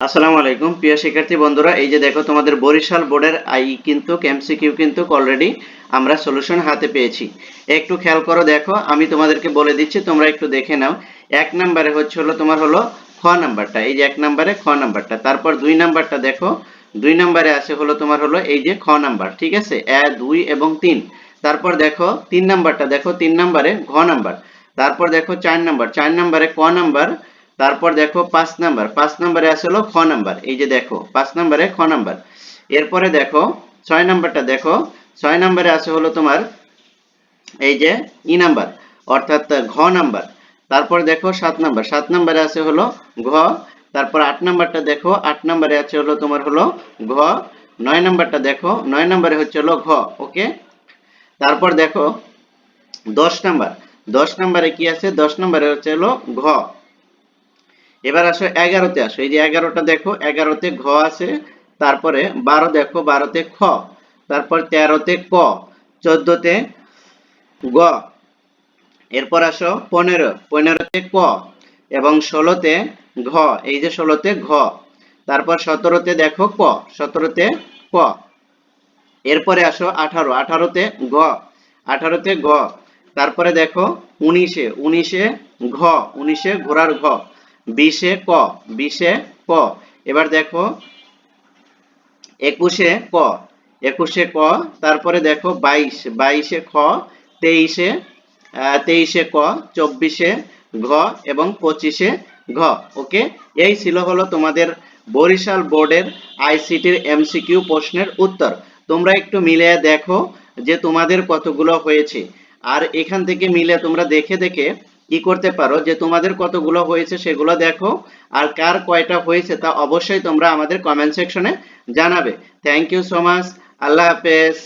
আসসালামু আলাইকুম, প্রিয় শিক্ষার্থী বন্ধুরা। এই যে দেখো, তোমাদের বরিশাল বোর্ডের আই কিন্তু, এমসিকিউ কিন্তু অলরেডি আমরা সলিউশন হাতে পেয়েছি। একটু খেয়াল করো দেখো, আমি তোমাদেরকে বলে দিচ্ছি, তোমরা একটু দেখে নাও। এক নম্বরে হচ্ছে হলো, তোমার হলো খ নাম্বারটা। এই যে এক নম্বরে খ নাম্বারটা। তারপর দুই নাম্বারটা দেখো, দুই নম্বরে আছে হলো তোমার হলো এই যে খ নাম্বার, ঠিক আছে? এক দুই এবং তিন। তারপর দেখো, তিন নাম্বারটা দেখো, তিন নাম্বারে ঘ নাম্বার। তারপর দেখো চার নাম্বার। চার নাম্বারে ক নাম্বার তারপর দেখো পাঁচ নাম্বার, পাঁচ নাম্বারে আছে হলো খ নাম্বার, এই যে দেখো, পাঁচ নাম্বারে খ নাম্বার। এরপরে দেখো, ছয় নাম্বারটা দেখো, ছয় নাম্বারে আছে হলো তোমার এই যে ই নাম্বার, অর্থাৎ ঘ নাম্বার। তারপর দেখো সাত নাম্বার, সাত নাম্বারে আছে হলো ঘ, তারপর আট নাম্বারটা দেখো, আট নাম্বারে আছে হলো তোমার হলো ঘ, নয় নাম্বারটা দেখো, নয় নাম্বারে হচ্ছে হলো ঘ, ওকে? তারপর দেখো দশ নাম্বার, দশ নাম্বারে কি আছে? দশ নাম্বারে হচ্ছে হলো ঘ। এবার আসো এগারোতে আসো। এই যে এগারোটা দেখো, এগারোতে ঘ আছে, তারপরে বারো দেখো, বারোতে খ, তারপর তেরোতে ক, চোদ্দতে গ। এরপর আসো পনেরো, পনেরোতে ক এবং ষোলোতে ঘ। এই যে ষোলোতে ঘ, তারপর সতেরোতে দেখো ক, সতেরোতে ক। এরপরে আসো আঠারো, আঠারোতে ঘ আঠারোতে ঘ, তারপরে দেখো উনিশে উনিশে ঘ, উনিশে ঘোড়ার ঘ। বিশে ক বিশে ক। এবার দেখো, একুশে ক একুশে ক, তারপরে দেখো বাইশ, বাইশে খ, তেইশে তেইশে ক, চব্বিশে ঘ এবং পঁচিশে ঘ। ওকে এই ছিল হলো তোমাদের বরিশাল বোর্ডের আইসিটির এমসিকিউ প্রশ্নের উত্তর। তোমরা একটু মিলে দেখো যে তোমাদের কতগুলো হয়েছে। আর এখান থেকে মিলে তোমরা দেখে দেখে কি করতে পারো? যে তোমাদের কতগুলো হয়েছে সেগুলো দেখো। আর কার কয়টা হয়েছে তা অবশ্যই তোমরা আমাদের কমেন্ট সেকশনে জানাবে। থ্যাংক ইউ সো মাচ আল্লাহ হাফেজ।